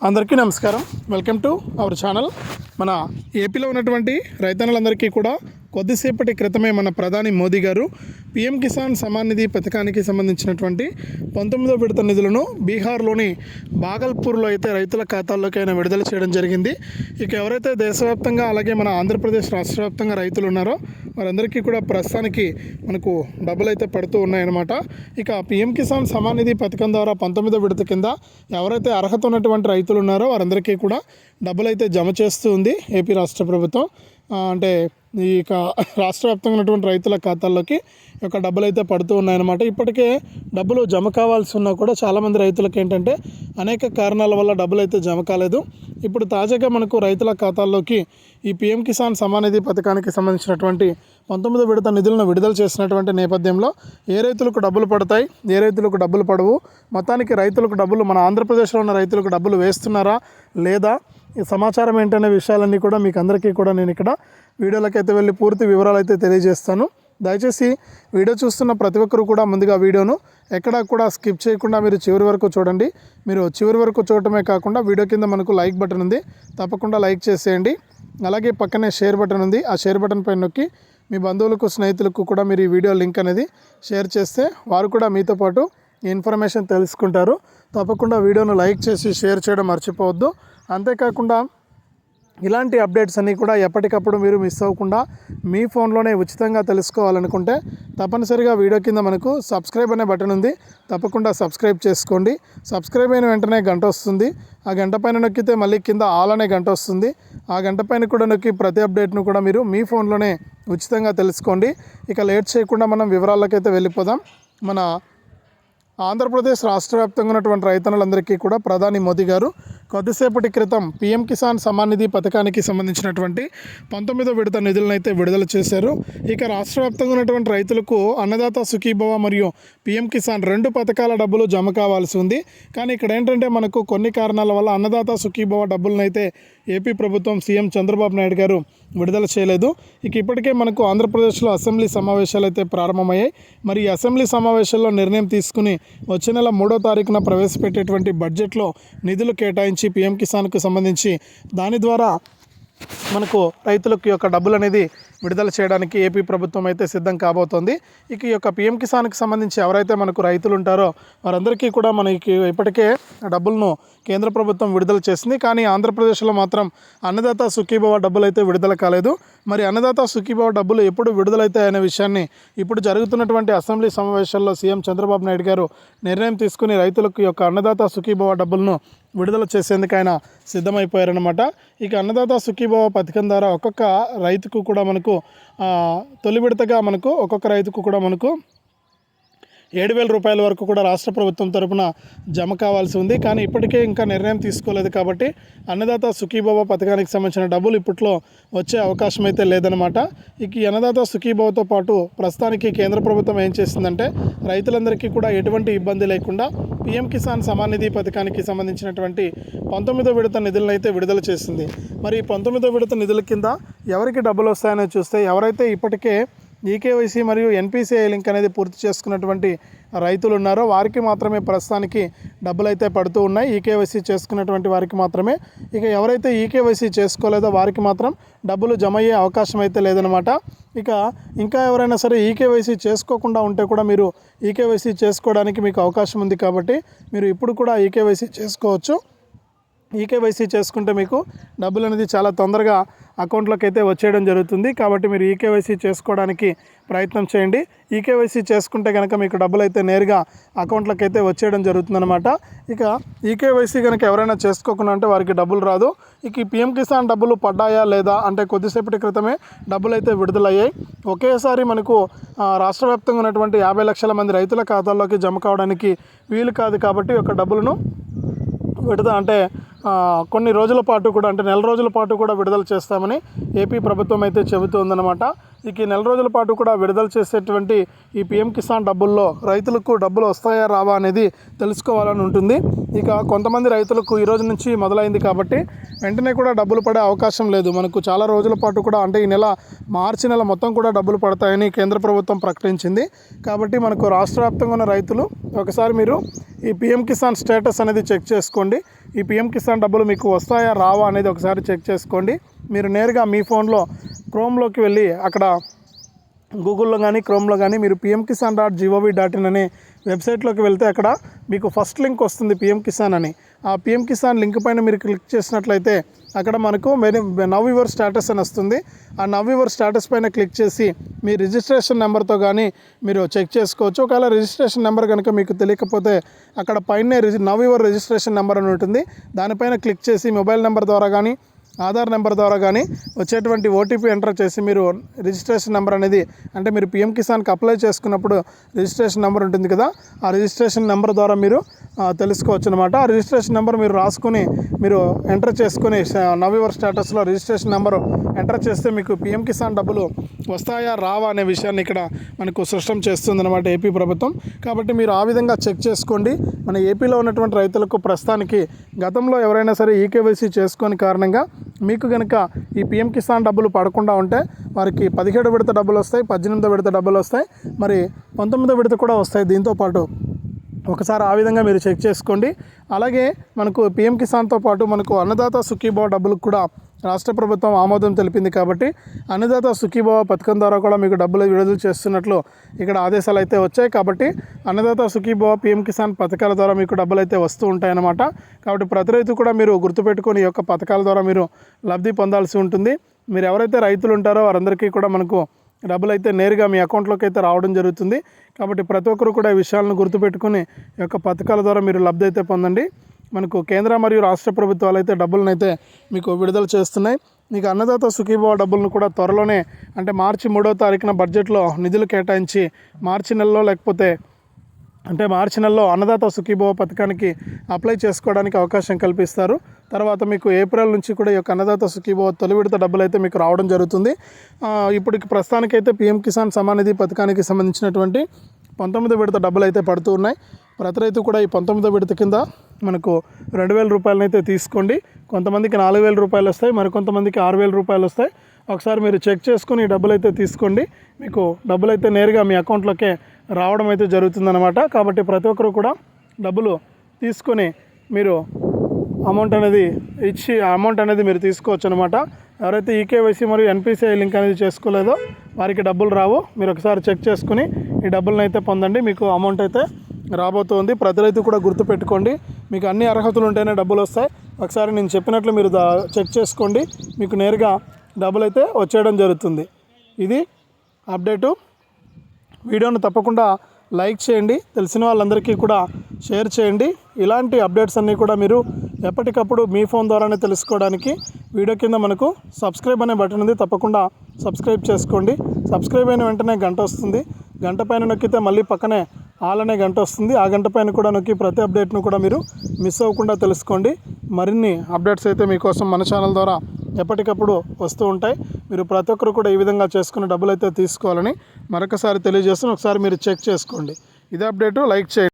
అందరికీ నమస్కారం. Welcome to our channel. మన ఏపీలో ఉన్నటువంటి రైతన్నలందరికీ కూడా కొద్దిసేపటి క్రితమే మన ప్రధాని మోదీ గారు పిఎం కిసాన్ సమాన్ నిధి పథకానికి సంబంధించినటువంటి పంతొమ్మిదో విడత నిధులను బీహార్లోని బాగల్పూర్లో అయితే రైతుల ఖాతాల్లోకి ఆయన విడుదల చేయడం జరిగింది. ఇక ఎవరైతే దేశవ్యాప్తంగా అలాగే మన ఆంధ్రప్రదేశ్ రాష్ట్ర వ్యాప్తంగా రైతులు ఉన్నారో వారందరికీ కూడా ప్రస్తుతానికి మనకు డబ్బులు అయితే పడుతూ ఉన్నాయన్నమాట. ఇక పిఎం కిసాన్ సమాన్ నిధి పథకం ద్వారా పంతొమ్మిదో విడత కింద ఎవరైతే అర్హత ఉన్నటువంటి రైతులు ఉన్నారో వారందరికీ కూడా డబ్బులు అయితే జమ చేస్తూ ఉంది ఏపీ రాష్ట్ర ప్రభుత్వం. అంటే ఈ యొక్క రాష్ట్ర వ్యాప్తంగా ఉన్నటువంటి రైతుల ఖాతాల్లోకి ఈ యొక్క డబ్బులు అయితే పడుతూ ఉన్నాయన్నమాట. ఇప్పటికే డబ్బులు జమ కావాల్సి ఉన్నా కూడా చాలామంది రైతులకు ఏంటంటే అనేక కారణాల వల్ల డబ్బులు అయితే జమ కాలేదు. ఇప్పుడు తాజాగా మనకు రైతుల ఖాతాల్లోకి ఈ పిఎం కిసాన్ సమానిధి పథకానికి సంబంధించినటువంటి పంతొమ్మిది విడత నిధులను విడుదల చేసినటువంటి నేపథ్యంలో ఏ రైతులకు డబ్బులు పడతాయి? ఏ రైతులకు డబ్బులు పడవు? మొత్తానికి రైతులకు డబ్బులు మన ఆంధ్రప్రదేశ్లో ఉన్న రైతులకు డబ్బులు వేస్తున్నారా? లేదా సమాచారం ఏంటనే విషయాలన్నీ కూడా మీకు అందరికీ కూడా నేను ఇక్కడ వీడియోలకైతే వెళ్ళి పూర్తి వివరాలు అయితే తెలియజేస్తాను. దయచేసి వీడియో చూస్తున్న ప్రతి ఒక్కరు కూడా ముందుగా వీడియోను ఎక్కడా కూడా స్కిప్ చేయకుండా మీరు చివరి వరకు చూడండి. మీరు చివరి వరకు చూడటమే కాకుండా వీడియో కింద మనకు లైక్ బటన్ ఉంది. తప్పకుండా లైక్ చేసేయండి. అలాగే పక్కనే షేర్ బటన్ ఉంది. ఆ షేర్ బటన్ పైన నొక్కి మీ బంధువులకు స్నేహితులకు కూడా మీరు ఈ వీడియో లింక్ అనేది షేర్ చేస్తే వారు కూడా మీతో పాటు ఇన్ఫర్మేషన్ తెలుసుకుంటారు. తప్పకుండా వీడియోను లైక్ చేసి షేర్ చేయడం మర్చిపోవద్దు. అంతేకాకుండా ఇలాంటి అప్డేట్స్ అన్నీ కూడా ఎప్పటికప్పుడు మీరు మిస్ అవ్వకుండా మీ ఫోన్లోనే ఉచితంగా తెలుసుకోవాలనుకుంటే తప్పనిసరిగా వీడియో కింద మనకు సబ్స్క్రైబ్ అనే బటన్ ఉంది. తప్పకుండా సబ్స్క్రైబ్ చేసుకోండి. సబ్స్క్రైబ్ అయిన వెంటనే గంట వస్తుంది. ఆ గంట పైన నొక్కితే మళ్ళీ కింద ఆల్ అనే గంట వస్తుంది. ఆ గంట పైన కూడా నొక్కి ప్రతి అప్డేట్ను కూడా మీరు మీ ఫోన్లోనే ఉచితంగా తెలుసుకోండి. ఇక లేట్ చేయకుండా మనం వివరాలకైతే వెళ్ళిపోదాం. మన ఆంధ్రప్రదేశ్ రాష్ట్ర వ్యాప్తంగా ఉన్నటువంటి రైతన్నులందరికీ కూడా ప్రధాని మోదీ గారు కొద్దిసేపటి క్రితం పీఎం కిసాన్ సమాన్ నిధి పథకానికి సంబంధించినటువంటి పంతొమ్మిదో విడత నిధులను అయితే విడుదల చేశారు. ఇక రాష్ట్ర వ్యాప్తంగా ఉన్నటువంటి రైతులకు అన్నదాత సుఖీభవ మరియు పీఎం కిసాన్ రెండు పథకాల డబ్బులు జమ కావాల్సి ఉంది. కానీ ఇక్కడ ఏంటంటే మనకు కొన్ని కారణాల వల్ల అన్నదాత సుఖీభవ డబ్బులను అయితే ఏపీ ప్రభుత్వం సీఎం చంద్రబాబు నాయుడు గారు విడుదల చేయలేదు. ఇక ఇప్పటికే మనకు ఆంధ్రప్రదేశ్లో అసెంబ్లీ సమావేశాలు అయితే ప్రారంభమయ్యాయి. మరి ఈ అసెంబ్లీ సమావేశాల్లో నిర్ణయం తీసుకుని వచ్చే నెల మూడో తారీఖున ప్రవేశపెట్టేటువంటి బడ్జెట్లో నిధులు కేటాయించి పీఎం కిసాన్కు సంబంధించి దాని ద్వారా మనకు రైతులకు యొక్క డబ్బులు అనేది విడుదల చేయడానికి ఏపీ ప్రభుత్వం అయితే సిద్ధం కాబోతోంది. ఇక ఈ యొక్క పీఎం కిసాన్కి సంబంధించి ఎవరైతే మనకు రైతులు ఉంటారో వారందరికీ కూడా మనకి ఇప్పటికే డబ్బులను కేంద్ర ప్రభుత్వం విడుదల చేసింది. కానీ ఆంధ్రప్రదేశ్లో మాత్రం అన్నదాత సుఖీభవ డబ్బులు అయితే విడుదల కాలేదు. మరి అన్నదాత సుఖీభవ డబ్బులు ఎప్పుడు విడుదలైతాయి అనే విషయాన్ని ఇప్పుడు జరుగుతున్నటువంటి అసెంబ్లీ సమావేశాల్లో సీఎం చంద్రబాబు నాయుడు గారు నిర్ణయం తీసుకుని రైతులకు యొక్క అన్నదాత సుఖీభవ డబ్బులను విడుదల చేసేందుకు ఆయన సిద్ధమైపోయారనమాట ఇక అన్నదాత సుఖీభవ పథకం ద్వారా ఒక్కొక్క రైతుకు కూడా మనకు తొలి విడతగా మనకు ఒక్కొక్క రైతుకు కూడా మనకు ఏడు వేల రూపాయల వరకు కూడా రాష్ట్ర ప్రభుత్వం తరపున జమ కావాల్సి ఉంది. కానీ ఇప్పటికే ఇంకా నిర్ణయం తీసుకోలేదు కాబట్టి అన్నదాత సుఖీభవ పథకానికి సంబంధించిన డబ్బులు ఇప్పట్లో వచ్చే అవకాశం అయితే లేదనమాట ఇక ఈ అన్నదాత సుఖీభవతో పాటు ప్రస్తుతానికి కేంద్ర ప్రభుత్వం ఏం చేసిందంటే రైతులందరికీ కూడా ఎటువంటి ఇబ్బంది లేకుండా పీఎం కిసాన్ సమాన్ నిధి పథకానికి సంబంధించినటువంటి పంతొమ్మిదో విడత నిధులను అయితే విడుదల చేసింది. మరి ఈ పంతొమ్మిదో విడత నిధుల కింద ఎవరికి డబ్బులు వస్తాయని చూస్తే ఎవరైతే ఇప్పటికే ఈకేవైసీ మరియు ఎన్పిసిఐ లింక్ అనేది పూర్తి చేసుకున్నటువంటి రైతులు ఉన్నారో వారికి మాత్రమే ప్రస్తుతానికి డబ్బులు అయితే పడుతూ ఉన్నాయి. ఈకేవైసీ చేసుకున్నటువంటి వారికి మాత్రమే. ఇక ఎవరైతే ఈకేవైసీ చేసుకోలేదో వారికి మాత్రం డబ్బులు జమ అయ్యే అవకాశం అయితే లేదనమాట ఇక ఇంకా ఎవరైనా సరే ఈకేవైసీ చేసుకోకుండా ఉంటే కూడా మీరు ఈకేవైసీ చేసుకోవడానికి మీకు అవకాశం ఉంది కాబట్టి మీరు ఇప్పుడు కూడా ఈకేవైసీ చేసుకోవచ్చు. ఈకేవైసీ చేసుకుంటే మీకు డబ్బులు అనేది చాలా తొందరగా అకౌంట్లోకి అయితే వచ్చేయడం జరుగుతుంది. కాబట్టి మీరు ఈకేవైసీ చేసుకోవడానికి ప్రయత్నం చేయండి. ఈకేవైసీ చేసుకుంటే కనుక మీకు డబ్బులు అయితే నేరుగా అకౌంట్లోకి అయితే వచ్చేయడం జరుగుతుందన్నమాట. ఇక ఈకేవైసీ కనుక ఎవరైనా చేసుకోకుండా అంటే వారికి డబ్బులు రాదు. ఇక ఈ పిఎం కిసాన్ డబ్బులు పడ్డాయా లేదా అంటే కొద్దిసేపటి క్రితమే డబ్బులు అయితే విడుదలయ్యాయి. ఒకేసారి మనకు రాష్ట్ర వ్యాప్తంగా ఉన్నటువంటి యాభై లక్షల మంది రైతుల ఖాతాల్లోకి జమ కావడానికి వీలు కాదు. కాబట్టి ఒక డబ్బులను విడుదల అంటే కొన్ని రోజుల పాటు కూడా అంటే నెల రోజుల పాటు కూడా విడుదల చేస్తామని ఏపీ ప్రభుత్వం అయితే చెబుతోందనమాట ఇక నెల రోజుల పాటు కూడా విడుదల చేసేటువంటి ఈ పిఎం కిసాన్ డబ్బుల్లో రైతులకు డబ్బులు వస్తాయా రావా అనేది తెలుసుకోవాలని ఉంటుంది. ఇక కొంతమంది రైతులకు ఈ రోజు నుంచి మొదలైంది కాబట్టి వెంటనే కూడా డబ్బులు పడే అవకాశం లేదు. మనకు చాలా రోజుల పాటు కూడా అంటే ఈ నెల మార్చి నెల మొత్తం కూడా డబ్బులు పడతాయని కేంద్ర ప్రభుత్వం ప్రకటించింది. కాబట్టి మనకు రాష్ట్ర వ్యాప్తంగా ఉన్న రైతులు ఒకసారి మీరు ఈ పిఎం కిసాన్ స్టేటస్ అనేది చెక్ చేసుకోండి. ఈ పిఎం కిసాన్ డబ్బులు మీకు వస్తాయా రావా అనేది ఒకసారి చెక్ చేసుకోండి. మీరు నేరుగా మీ ఫోన్లో క్రోమ్లోకి వెళ్ళి అక్కడ గూగుల్లో కానీ క్రోమ్లో కానీ మీరు PM Kisan dot G O V dot in అనే వెబ్సైట్లోకి వెళ్తే అక్కడ మీకు ఫస్ట్ లింక్ వస్తుంది పిఎం కిసాన్ అని. ఆ పిఎం కిసాన్ లింక్ పైన మీరు క్లిక్ చేసినట్లయితే అక్కడ మనకు నవ్ యువర్ స్టేటస్ అని వస్తుంది. ఆ నవ్ యువర్ స్టేటస్ పైన క్లిక్ చేసి మీ రిజిస్ట్రేషన్ నెంబర్తో కానీ మీరు చెక్ చేసుకోవచ్చు. ఒకవేళ రిజిస్ట్రేషన్ నెంబర్ కనుక మీకు తెలియకపోతే అక్కడ పైన నవ్ యువర్ రిజిస్ట్రేషన్ నెంబర్ అని ఉంటుంది. దానిపైన క్లిక్ చేసి మొబైల్ నెంబర్ ద్వారా కానీ ఆధార్ నెంబర్ ద్వారా కానీ వచ్చేటువంటి ఓటీపీ ఎంటర్ చేసి మీరు రిజిస్ట్రేషన్ నెంబర్ అనేది అంటే మీరు పిఎం కిసాన్కి అప్లై చేసుకున్నప్పుడు రిజిస్ట్రేషన్ నెంబర్ ఉంటుంది కదా ఆ రిజిస్ట్రేషన్ నెంబర్ ద్వారా మీరు తెలుసుకోవచ్చు అనమాట ఆ రిజిస్ట్రేషన్ నెంబర్ మీరు రాసుకుని మీరు ఎంటర్ చేసుకుని నవీవర్ స్టేటస్లో రిజిస్ట్రేషన్ నెంబర్ ఎంటర్ చేస్తే మీకు పిఎం కిసాన్ డబ్బులు వస్తాయా రావా అనే విషయాన్ని ఇక్కడ మనకు స్పష్టం చేస్తుంది అనమాట ఏపీ ప్రభుత్వం. కాబట్టి మీరు ఆ విధంగా చెక్ చేసుకోండి. మన ఏపీలో ఉన్నటువంటి రైతులకు ప్రస్తుతానికి గతంలో ఎవరైనా సరే ఈకేవైసీ చేసుకొని కారణంగా మీకు కనుక ఈ పిఎం కిసాన్ డబ్బులు పడకుండా ఉంటే వారికి పదిహేడు విడత డబ్బులు వస్తాయి పద్దెనిమిదో విడత డబ్బులు వస్తాయి మరి పంతొమ్మిదో విడత కూడా వస్తాయి. దీంతో పాటు ఒకసారి ఆ విధంగా మీరు చెక్ చేసుకోండి. అలాగే మనకు పిఎం కిసాన్తో పాటు మనకు అన్నదాత సుఖీభావ డబ్బులకు కూడా రాష్ట్ర ప్రభుత్వం ఆమోదం తెలిపింది కాబట్టి అన్నదాత సుఖీభావ పథకం ద్వారా కూడా మీకు డబ్బులు విడుదల చేస్తున్నట్లు ఇక్కడ ఆదేశాలు అయితే వచ్చాయి. కాబట్టి అన్నదాత సుఖీభావ పిఎం కిసాన్ పథకాల ద్వారా మీకు డబ్బులు అయితే వస్తూ ఉంటాయన్నమాట. కాబట్టి ప్రతి రైతు కూడా మీరు గుర్తుపెట్టుకొని ఈ యొక్క పథకాల ద్వారా మీరు లబ్ధి పొందాల్సి ఉంటుంది. మీరు ఎవరైతే రైతులు ఉంటారో వారందరికీ కూడా మనకు డబ్బులు అయితే నేరుగా మీ అకౌంట్లోకి అయితే రావడం జరుగుతుంది. కాబట్టి ప్రతి ఒక్కరు కూడా ఈ విషయాలను గుర్తుపెట్టుకుని ఈ యొక్క పథకాల ద్వారా మీరు లబ్ధి అయితే పొందండి. మనకు కేంద్ర మరియు రాష్ట్ర ప్రభుత్వాలు అయితే డబ్బులను అయితే మీకు విడుదల చేస్తున్నాయి. మీకు అన్నదాత సుఖీభావ డబ్బులను కూడా త్వరలోనే అంటే మార్చి మూడో తారీఖున బడ్జెట్లో నిధులు కేటాయించి మార్చి నెలలో లేకపోతే అంటే మార్చి నెలలో అన్నదాత సుఖీభవ పథకానికి అప్లై చేసుకోవడానికి అవకాశం కల్పిస్తారు. తర్వాత మీకు ఏప్రిల్ నుంచి కూడా ఈ యొక్క అన్నదాత సుఖీభవ తొలి విడత డబ్బులు అయితే మీకు రావడం జరుగుతుంది. ఆ, ఇప్పటికి ప్రస్తుతానికైతే పీఎం కిసాన్ సమానిధి పథకానికి సంబంధించినటువంటి పంతొమ్మిది విడత డబ్బులు అయితే పడుతూ ఉన్నాయి. ప్రతి రైతు కూడా ఈ పంతొమ్మిదో విడత కింద మనకు రెండు వేల రూపాయలనైతే తీసుకోండి. కొంతమందికి నాలుగు వేల రూపాయలు వస్తాయి మరికొంతమందికి ఆరు వేల రూపాయలు వస్తాయి. ఒకసారి మీరు చెక్ చేసుకుని డబ్బులు అయితే తీసుకోండి. మీకు డబ్బులు అయితే నేరుగా మీ అకౌంట్లోకే రావడం అయితే జరుగుతుందన్నమాట. కాబట్టి ప్రతి ఒక్కరు కూడా డబ్బులు తీసుకొని మీరు అమౌంట్ అనేది ఇచ్చి అమౌంట్ అనేది మీరు తీసుకోవచ్చు అనమాట ఎవరైతే ఈకేవైసీ మరియు ఎన్పిసిఐ లింక్ అనేది చేసుకోలేదో వారికి డబ్బులు రావు. మీరు ఒకసారి చెక్ చేసుకుని ఈ డబ్బులను అయితే పొందండి. మీకు అమౌంట్ అయితే రాబోతోంది. ప్రతి రైతు కూడా గుర్తుపెట్టుకోండి. మీకు అన్ని అర్హతలు ఉంటేనే డబ్బులు వస్తాయి. ఒకసారి నేను చెప్పినట్లు మీరు చెక్ చేసుకోండి. మీకు నేరుగా డబ్బులు అయితే వచ్చేయడం జరుగుతుంది. ఇది అప్డేటు. వీడియోను తప్పకుండా లైక్ చేయండి. తెలిసిన వాళ్ళందరికీ కూడా షేర్ చేయండి. ఇలాంటి అప్డేట్స్ అన్నీ కూడా మీరు ఎప్పటికప్పుడు మీ ఫోన్ ద్వారానే తెలుసుకోవడానికి వీడియో కింద మనకు సబ్స్క్రైబ్ అనే బటన్ ఉంది. తప్పకుండా సబ్స్క్రైబ్ చేసుకోండి. సబ్స్క్రైబ్ అయిన వెంటనే గంట వస్తుంది. గంట పైన నొక్కితే మళ్ళీ పక్కనే ఆల్ అనే గంట వస్తుంది. ఆ గంట పైన కూడా నొక్కి ప్రతి అప్డేట్ను కూడా మీరు మిస్ అవ్వకుండా తెలుసుకోండి. మరిన్ని అప్డేట్స్ అయితే మీకోసం మన ఛానల్ ద్వారా ఎప్పటికప్పుడు వస్తూ ఉంటాయి. మీరు ప్రతి ఒక్కరు కూడా ఈ విధంగా చేసుకుని డబ్బులు అయితే తీసుకోవాలని మరొకసారి తెలియజేస్తాను ఒకసారి మీరు చెక్ చేసుకోండి. ఇదే అప్డేటు. లైక్ చేయండి.